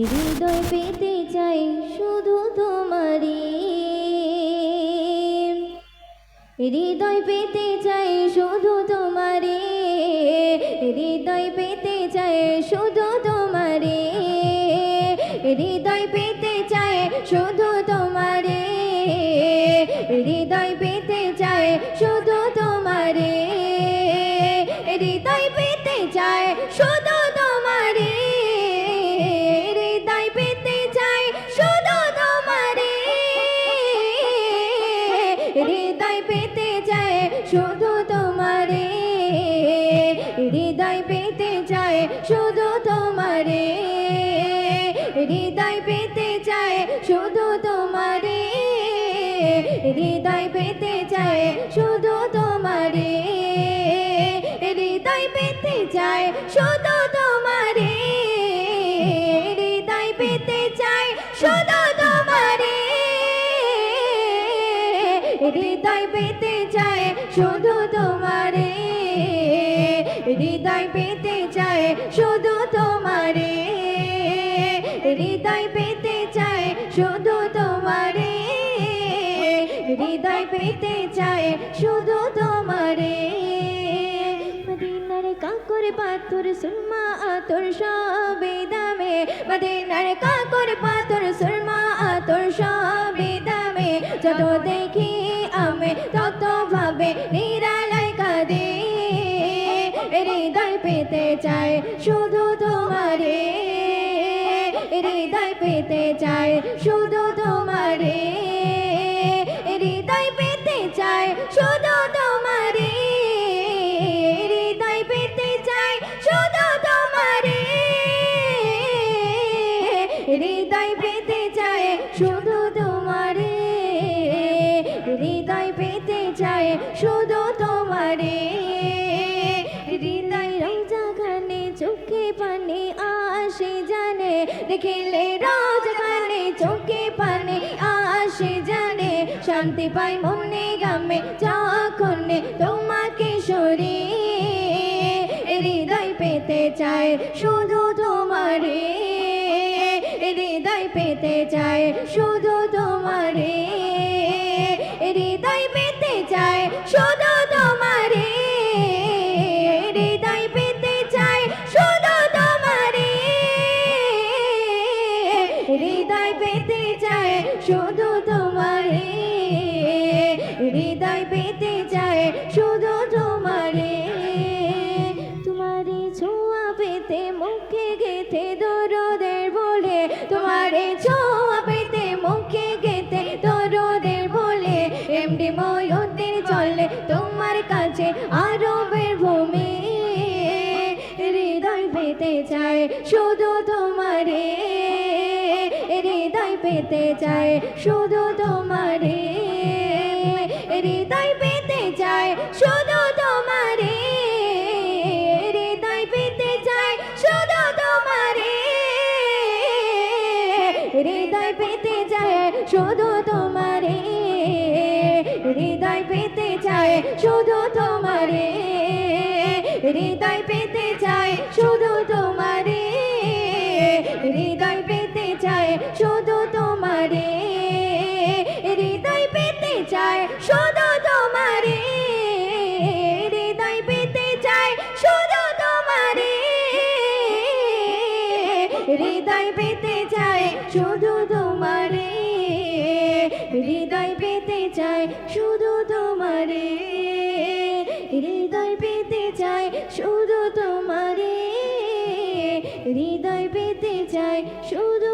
হৃদয় পেতে চাই শুধু তোমারই। হৃদয় পেতে চাই শুধু তোমারে হৃদয় পেতে চাই শুধু তোমারে হৃদয় পেতে চাই শুধু তোমারে হৃদয় পেতে চাই শুধু তোমারে হৃদয় পেতে চাই শুধু হৃদয় পেতে চায় শুধু তোমারে। হৃদয় পেতে চায় শুধু তোমারে। হৃদয় পেতে চায় শুধু তোমারে। হৃদয় পেতে চায় শুধু তোমারে। হৃদয় পেতে চায় শুধু তোমারে। হৃদয় পেতে চায় শুধু হৃদয় পেতে চায় শুধু তোমারে। হৃদয় পেতে চায় শুধু তোমারে। হৃদয় পেতে চায় শুধু তোমারে। হৃদয় পেতে চায় শুধু তোমারে। কাকর, পাথর, সুরমা, আতর সবে দামে। মদিনার কাকর, পাথর, সুরমা, আতর সবে দামে। যত দেখি আমি তত ভাবে নিরালায় কাঁদে। হৃদয় পেতে চায় শুধু তোমারে। হৃদয় পেতে চায় শুধু তোমারে। হৃদয় পেতে চায় শুধু তোমারে। হৃদয় পেতে চায় শুধু তোমারে। হৃদয় পেতে চায় শুধু জানে দেখিলে রোজা চোখে পানে আসে জানে, শান্তি পাই মনে গামে যখন তোমাকে শরীর হৃদয় পেতে চায় শুধু তোমারে, হৃদয় পেতে চায় শুধু পেতে চায় শুধু তোমারে। তোমারে ছোঁয়া পেতে মুখে গেথে দরদের বলে। তোমারে ছোঁয়া পেতে মুখে গেথে দরদের বলে। এমডি ময়ূরদের চলে তোমার কাছে আরবের ভূমি। হৃদয় পেতে চায় শুধু তোমারে। হৃদয় পেতে চায় শুধু তোমারে। হৃদয় পেতে চায়, শুধু তোমারে। হৃদয় পেতে চায়, শুধু তোমারে। হৃদয় পেতে চায়, শুধু তোমারে। হৃদয় পেতে চায়, শুধু তোমারে। হৃদয় পেতে চায়, শুধু তোমারে। হৃদয় পেতে চায়, শুধু তোমারে। হৃদয় পেতে চায় শুধু তোমারে। হৃদয় পেতে চায় শুধু তোমারে। হৃদয় পেতে চায় শুধু তোমারে। হৃদয় পেতে চায় শুধু